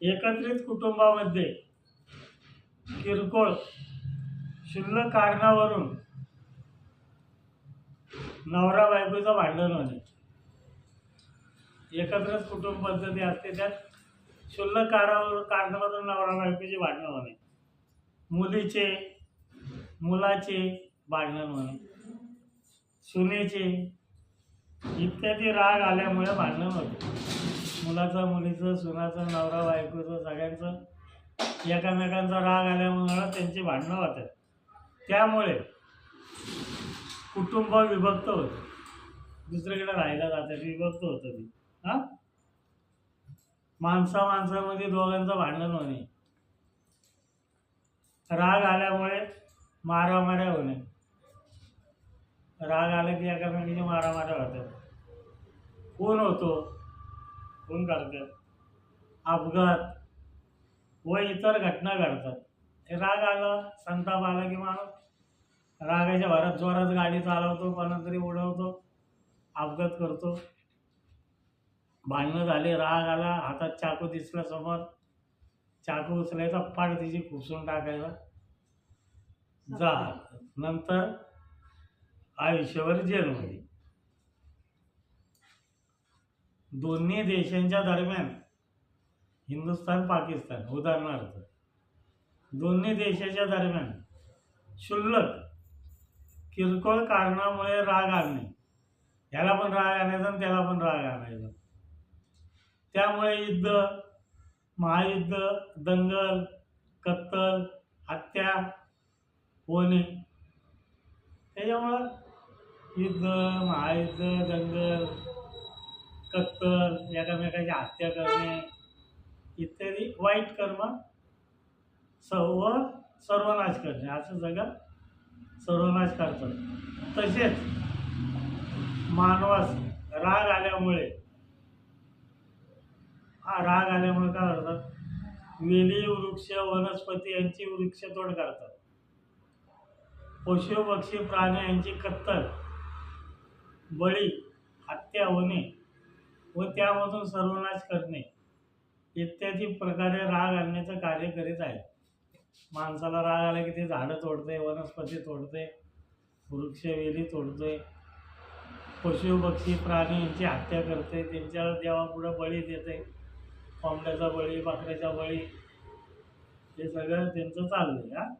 एकत्रित कुटुंबामध्ये किरकोळ क्षुल्लक कारणावरून नवरा बायकोचं भांडण होणे एकत्रच कुटुंब पद्धती असते त्यात क्षुल्लक कारावर कारणावरून नवरा बायकोचे भांडणं होणे. मुलीचे मुलाचे भांडण होणे. सुनेचे इत्यादी राग आल्यामुळे भांडण होते. मुलाचं मुलीचं सुनाचं नवरा बायकोचं सगळ्यांचं एकामेकांचा राग आल्यामुळं त्यांची भांडणं होतात. त्यामुळे कुटुंब विभक्त होतं. दुसरीकडे राहायला जातात विभक्त होतं ती. हां? माणसा माणसामध्ये दोघांचं भांडण होणे. राग आल्यामुळे मारामाऱ्या होणे. राग आला की एकामेकीने मारामाऱ्या होतात. कोण होतो? खून करतात. अपघात व इतर घटना घडतात. हे राग आला संताप आला की माणूस रागाच्या भरात जोरात गाडी चालवतो कोणातरी तरी उडवतो अपघात करतो. भांडणं झाले राग आला हातात चाकू दिसला समोर. चाकू उचलायचा पाड तिची खुपसून टाकायला. जा नंतर आयुष्यभर जेलमध्ये दोन्ही देशांच्या दरम्यान हिंदुस्थान पाकिस्तान उदाहरणार्थ. दोन्ही देशाच्या दरम्यान क्षुल्लक किरकोळ कारणामुळे राग आणणे. ह्याला पण राग आणायचा आणि त्याला पण राग आणायचा. त्यामुळे युद्ध महायुद्ध दंगल कत्तल हत्या होणे. त्याच्यामुळं युद्ध महायुद्ध दंगल कत्तल एकामेकाची हत्या करणे इत्यादी वाईट कर्म सर्व सर्वनाश करणे. असं जगात सर्वनाश करतात. तसेच मानवास राग आल्यामुळे हा राग आल्यामुळे काय करतात? वेली वृक्ष वनस्पती यांची वृक्षतोड करतात. पशु पक्षी प्राणी यांची कत्तल बळी हत्या होणे व त्यामधून सर्वनाश करणे इत्यादी प्रकारे राग आणण्याचं कार्य करीत आहे. माणसाला राग आला की ते झाडं तोडते वनस्पती तोडते वृक्षवेली तोडते पशु पक्षी प्राणी यांची हत्या करते त्यांच्या देवापुढं बळी देते कोंबड्याचा बळी बकऱ्याचा बळी हे सगळं त्यांचं चाललं आहे हां.